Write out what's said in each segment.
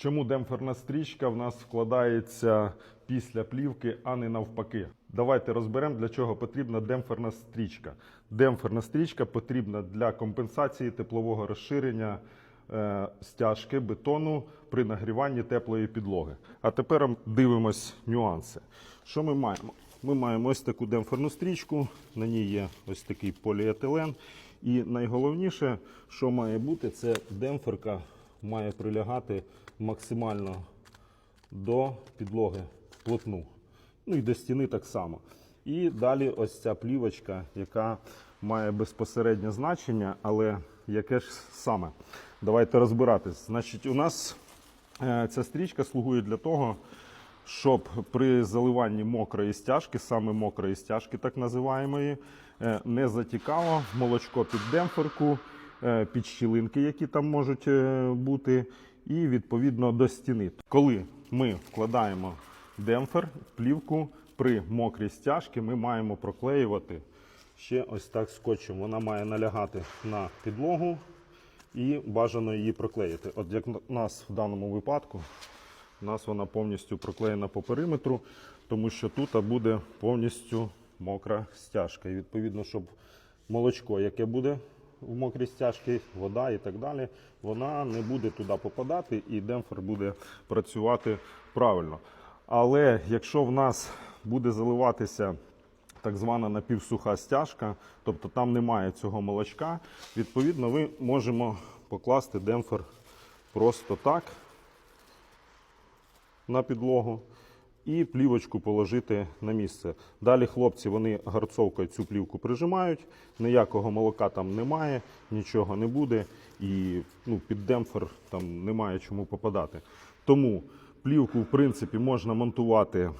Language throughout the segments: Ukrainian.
Чому демпферна стрічка в нас вкладається після плівки, а не навпаки? Давайте розберемо, для чого потрібна демпферна стрічка. Демпферна стрічка потрібна для компенсації теплового розширення е, стяжки бетону при нагріванні теплої підлоги. А тепер дивимось нюанси. Що ми маємо? Ми маємо ось таку демпферну стрічку, на ній є ось такий поліетилен. І найголовніше, що має бути, це демпферка має прилягати максимально до підлоги плотну. Ну і до стіни так само. І далі ось ця плівочка, яка має безпосереднє значення, але яке ж саме? Давайте розбиратись. Значить, у нас е, ця стрічка слугує для того, щоб при заливанні мокрої стяжки, саме мокрої стяжки, так називаємої, е, не затікало молочко під демпферку, е, під щілинки, які там можуть е, бути, і відповідно до стіни. Коли ми вкладаємо демпфер, плівку при мокрій стяжці, ми маємо проклеювати ще ось так скотчем. Вона має налягати на підлогу і бажано її проклеїти. От як у нас в даному випадку, у нас вона повністю проклеєна по периметру, тому що тут буде повністю мокра стяжка. І відповідно, щоб молочко, яке буде в мокрій стяжці, вода і так далі, вона не буде туди попадати і демпфер буде працювати правильно. Але якщо в нас буде заливатися так звана напівсуха стяжка, тобто там немає цього молочка, відповідно, ми можемо покласти демпфер просто так на підлогу і плівочку положити на місце. Далі хлопці вони гарцовкою цю плівку прижимають, ніякого молока там немає, нічого не буде, і ну, під демпфер там немає чому попадати. Тому плівку, в принципі, можна монтувати,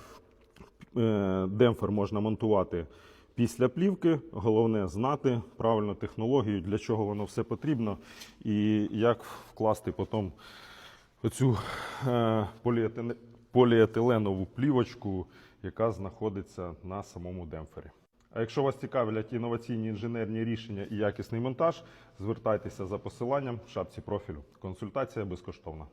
е, демпфер можна монтувати після плівки. Головне знати правильну технологію, для чого воно все потрібно, і як вкласти потім оцю е, поліетине- поліетиленову плівочку, яка знаходиться на самому демпфері. А якщо вас цікавлять інноваційні інженерні рішення і якісний монтаж, звертайтеся за посиланням в шапці профілю. Консультація безкоштовна.